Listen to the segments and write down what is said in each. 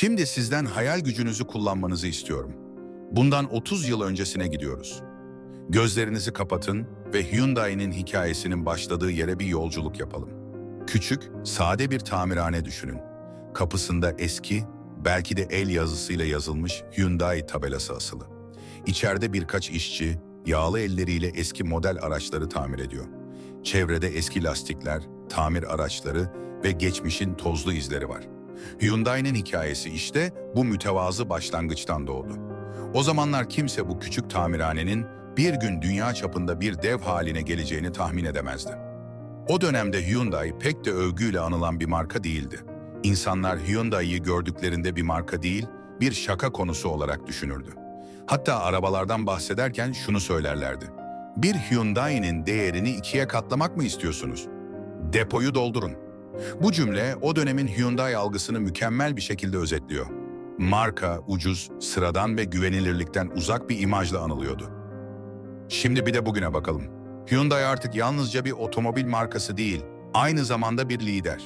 Şimdi sizden hayal gücünüzü kullanmanızı istiyorum. Bundan 30 yıl öncesine gidiyoruz. Gözlerinizi kapatın ve Hyundai'nin hikayesinin başladığı yere bir yolculuk yapalım. Küçük, sade bir tamirhane düşünün. Kapısında eski, belki de el yazısıyla yazılmış Hyundai tabelası asılı. İçeride birkaç işçi, yağlı elleriyle eski model araçları tamir ediyor. Çevrede eski lastikler, tamir araçları ve geçmişin tozlu izleri var. Hyundai'nin hikayesi işte bu mütevazı başlangıçtan doğdu. O zamanlar kimse bu küçük tamirhanenin bir gün dünya çapında bir dev haline geleceğini tahmin edemezdi. O dönemde Hyundai pek de övgüyle anılan bir marka değildi. İnsanlar Hyundai'yi gördüklerinde bir marka değil, bir şaka konusu olarak düşünürdü. Hatta arabalardan bahsederken şunu söylerlerdi. Bir Hyundai'nin değerini ikiye katlamak mı istiyorsunuz? Depoyu doldurun. Bu cümle o dönemin Hyundai algısını mükemmel bir şekilde özetliyor. Marka, ucuz, sıradan ve güvenilirlikten uzak bir imajla anılıyordu. Şimdi bir de bugüne bakalım. Hyundai artık yalnızca bir otomobil markası değil, aynı zamanda bir lider.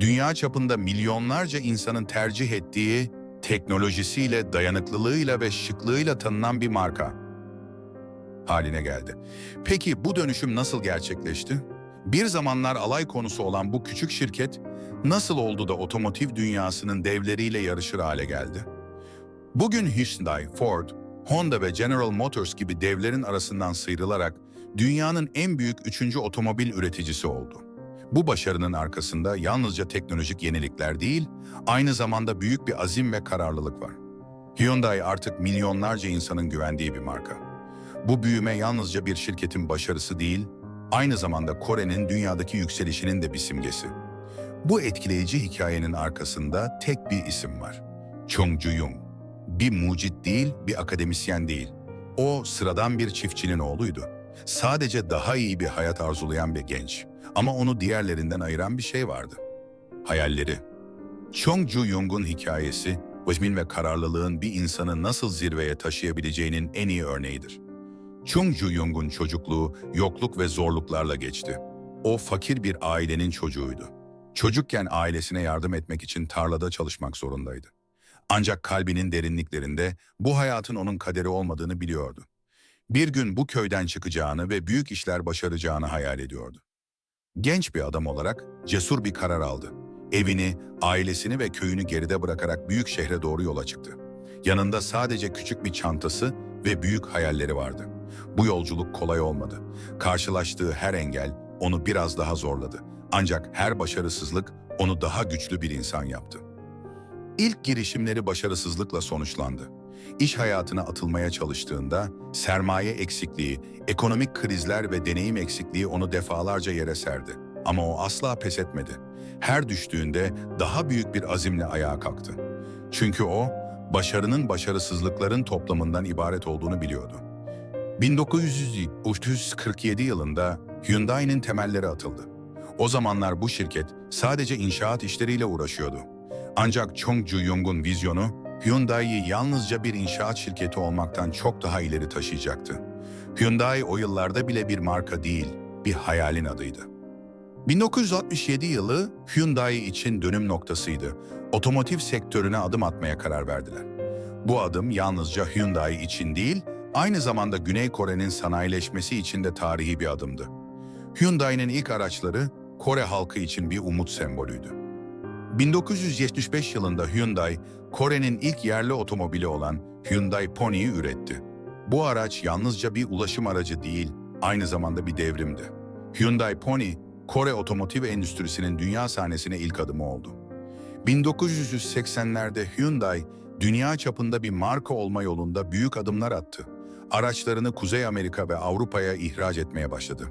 Dünya çapında milyonlarca insanın tercih ettiği, teknolojisiyle, dayanıklılığıyla ve şıklığıyla tanınan bir marka haline geldi. Peki bu dönüşüm nasıl gerçekleşti? Bir zamanlar alay konusu olan bu küçük şirket nasıl oldu da otomotiv dünyasının devleriyle yarışır hale geldi? Bugün Hyundai, Ford, Honda ve General Motors gibi devlerin arasından sıyrılarak dünyanın en büyük üçüncü otomobil üreticisi oldu. Bu başarının arkasında yalnızca teknolojik yenilikler değil, aynı zamanda büyük bir azim ve kararlılık var. Hyundai artık milyonlarca insanın güvendiği bir marka. Bu büyüme yalnızca bir şirketin başarısı değil, aynı zamanda Kore'nin dünyadaki yükselişinin de bir simgesi. Bu etkileyici hikayenin arkasında tek bir isim var. Chung Ju-young. Bir mucit değil, bir akademisyen değil. O sıradan bir çiftçinin oğluydu. Sadece daha iyi bir hayat arzulayan bir genç. Ama onu diğerlerinden ayıran bir şey vardı. Hayalleri. Chung Ju-young'un hikayesi, azmin ve kararlılığın bir insanı nasıl zirveye taşıyabileceğinin en iyi örneğidir. Chung Ju-young'un çocukluğu yokluk ve zorluklarla geçti. O fakir bir ailenin çocuğuydu. Çocukken ailesine yardım etmek için tarlada çalışmak zorundaydı. Ancak kalbinin derinliklerinde bu hayatın onun kaderi olmadığını biliyordu. Bir gün bu köyden çıkacağını ve büyük işler başaracağını hayal ediyordu. Genç bir adam olarak cesur bir karar aldı. Evini, ailesini ve köyünü geride bırakarak büyük şehre doğru yola çıktı. Yanında sadece küçük bir çantası ve büyük hayalleri vardı. Bu yolculuk kolay olmadı. Karşılaştığı her engel onu biraz daha zorladı. Ancak her başarısızlık onu daha güçlü bir insan yaptı. İlk girişimleri başarısızlıkla sonuçlandı. İş hayatına atılmaya çalıştığında sermaye eksikliği, ekonomik krizler ve deneyim eksikliği onu defalarca yere serdi. Ama o asla pes etmedi. Her düştüğünde daha büyük bir azimle ayağa kalktı. Çünkü o, başarının başarısızlıkların toplamından ibaret olduğunu biliyordu. 1947 yılında Hyundai'nin temelleri atıldı. O zamanlar bu şirket sadece inşaat işleriyle uğraşıyordu. Ancak Chung Ju-young'un vizyonu Hyundai'yi yalnızca bir inşaat şirketi olmaktan çok daha ileri taşıyacaktı. Hyundai o yıllarda bile bir marka değil, bir hayalin adıydı. 1967 yılı Hyundai için dönüm noktasıydı. Otomotiv sektörüne adım atmaya karar verdiler. Bu adım yalnızca Hyundai için değil, aynı zamanda Güney Kore'nin sanayileşmesi için de tarihi bir adımdı. Hyundai'nin ilk araçları Kore halkı için bir umut sembolüydü. 1975 yılında Hyundai, Kore'nin ilk yerli otomobili olan Hyundai Pony'yi üretti. Bu araç yalnızca bir ulaşım aracı değil, aynı zamanda bir devrimdi. Hyundai Pony, Kore otomotiv endüstrisinin dünya sahnesine ilk adımı oldu. 1980'lerde Hyundai, dünya çapında bir marka olma yolunda büyük adımlar attı. Araçlarını Kuzey Amerika ve Avrupa'ya ihraç etmeye başladı.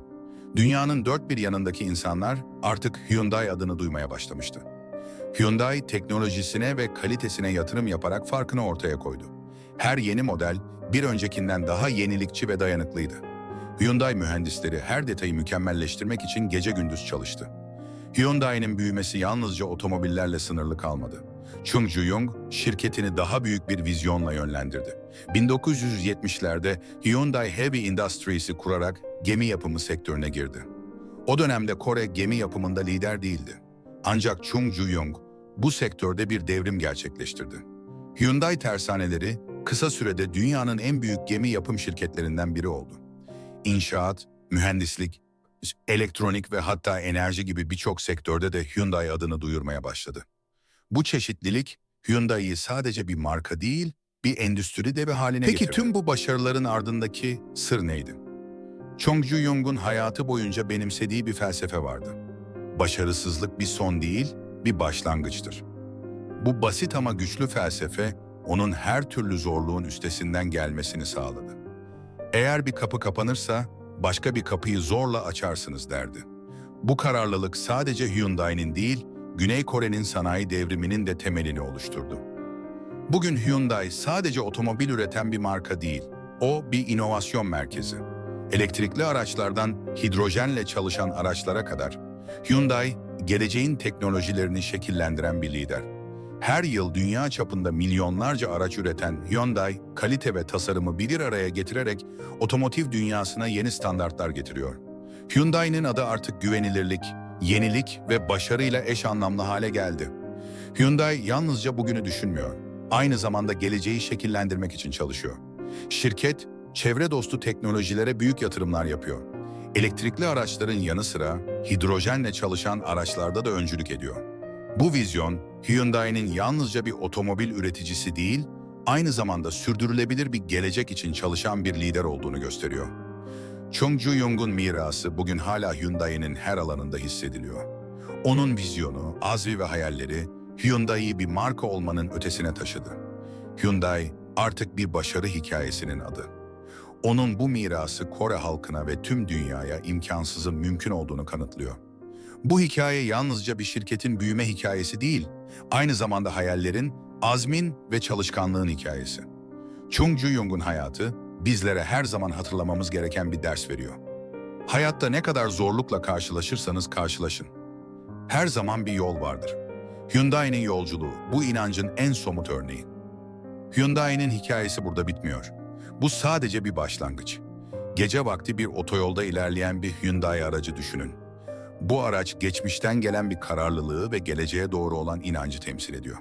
Dünyanın dört bir yanındaki insanlar artık Hyundai adını duymaya başlamıştı. Hyundai teknolojisine ve kalitesine yatırım yaparak farkını ortaya koydu. Her yeni model bir öncekinden daha yenilikçi ve dayanıklıydı. Hyundai mühendisleri her detayı mükemmelleştirmek için gece gündüz çalıştı. Hyundai'nin büyümesi yalnızca otomobillerle sınırlı kalmadı. Chung Ju-young şirketini daha büyük bir vizyonla yönlendirdi. 1970'lerde Hyundai Heavy Industries'i kurarak gemi yapımı sektörüne girdi. O dönemde Kore gemi yapımında lider değildi. Ancak Chung Ju-young bu sektörde bir devrim gerçekleştirdi. Hyundai tersaneleri kısa sürede dünyanın en büyük gemi yapım şirketlerinden biri oldu. İnşaat, mühendislik, elektronik ve hatta enerji gibi birçok sektörde de Hyundai adını duyurmaya başladı. Bu çeşitlilik Hyundai'yi sadece bir marka değil, bir endüstri devi haline Peki getirdi. tüm bu başarıların ardındaki sır neydi? Chong Ju-young'un hayatı boyunca benimsediği bir felsefe vardı. Başarısızlık bir son değil, bir başlangıçtır. Bu basit ama güçlü felsefe, onun her türlü zorluğun üstesinden gelmesini sağladı. Eğer bir kapı kapanırsa, başka bir kapıyı zorla açarsınız derdi. Bu kararlılık sadece Hyundai'nin değil, Güney Kore'nin sanayi devriminin de temelini oluşturdu. Bugün Hyundai sadece otomobil üreten bir marka değil, o bir inovasyon merkezi. Elektrikli araçlardan hidrojenle çalışan araçlara kadar Hyundai, geleceğin teknolojilerini şekillendiren bir lider. Her yıl dünya çapında milyonlarca araç üreten Hyundai, kalite ve tasarımı bir araya getirerek otomotiv dünyasına yeni standartlar getiriyor. Hyundai'nin adı artık güvenilirlik, yenilik ve başarıyla eş anlamlı hale geldi. Hyundai yalnızca bugünü düşünmüyor, aynı zamanda geleceği şekillendirmek için çalışıyor. Şirket, çevre dostu teknolojilere büyük yatırımlar yapıyor. Elektrikli araçların yanı sıra hidrojenle çalışan araçlarda da öncülük ediyor. Bu vizyon, Hyundai'nin yalnızca bir otomobil üreticisi değil, aynı zamanda sürdürülebilir bir gelecek için çalışan bir lider olduğunu gösteriyor. Chung Ju-young'un mirası bugün hala Hyundai'nin her alanında hissediliyor. Onun vizyonu, azmi ve hayalleri Hyundai'yi bir marka olmanın ötesine taşıdı. Hyundai artık bir başarı hikayesinin adı. Onun bu mirası Kore halkına ve tüm dünyaya imkansızın mümkün olduğunu kanıtlıyor. Bu hikaye yalnızca bir şirketin büyüme hikayesi değil, aynı zamanda hayallerin, azmin ve çalışkanlığın hikayesi. Chung Ju-young'un hayatı bizlere her zaman hatırlamamız gereken bir ders veriyor. Hayatta ne kadar zorlukla karşılaşırsanız karşılaşın. Her zaman bir yol vardır. Hyundai'nin yolculuğu bu inancın en somut örneği. Hyundai'nin hikayesi burada bitmiyor. Bu sadece bir başlangıç. Gece vakti bir otoyolda ilerleyen bir Hyundai aracı düşünün. Bu araç geçmişten gelen bir kararlılığı ve geleceğe doğru olan inancı temsil ediyor.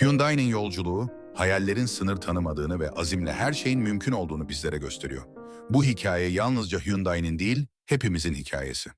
Hyundai'nin yolculuğu, hayallerin sınır tanımadığını ve azimle her şeyin mümkün olduğunu bizlere gösteriyor. Bu hikaye yalnızca Hyundai'nin değil, hepimizin hikayesi.